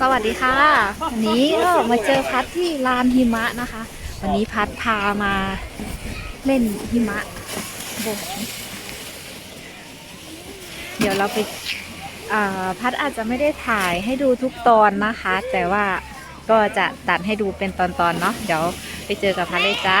สวัสดีค่ะ วันนี้ก็มาเจอพัดที่ลานหิมะนะคะ วันนี้พัดพามาเล่นหิมะบนเดี๋ยวเราไปพัดอาจจะไม่ได้ถ่ายให้ดูทุกตอนนะคะ แต่ว่าก็จะตัดให้ดูเป็นตอนๆเนาะเดี๋ยวไปเจอกับพัดเลยจ้า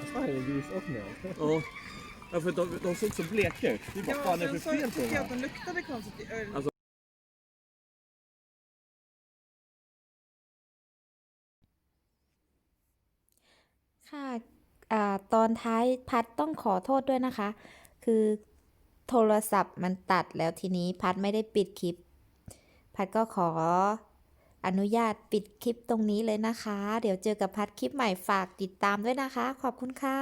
nöt. Fan, är det gris och nöt? Ja. Ja, för de, de såg så bleka ut. Det är bara fan är det sen för så fel på tycker jag dem att de luktade konstigt i öronen. Alltså- ค่ะอ่าตอนท้ายพัดต้องขอโทษด้วยนะคะ คือโทรศัพท์มันตัดแล้วทีนี้พัดไม่ได้ปิดคลิป พัดก็ขอ อนุญาตปิดคลิปตรงนี้เลยนะคะ เดี๋ยวเจอกับพัดคลิปใหม่ฝากติดตามด้วยนะคะ ขอบคุณค่ะ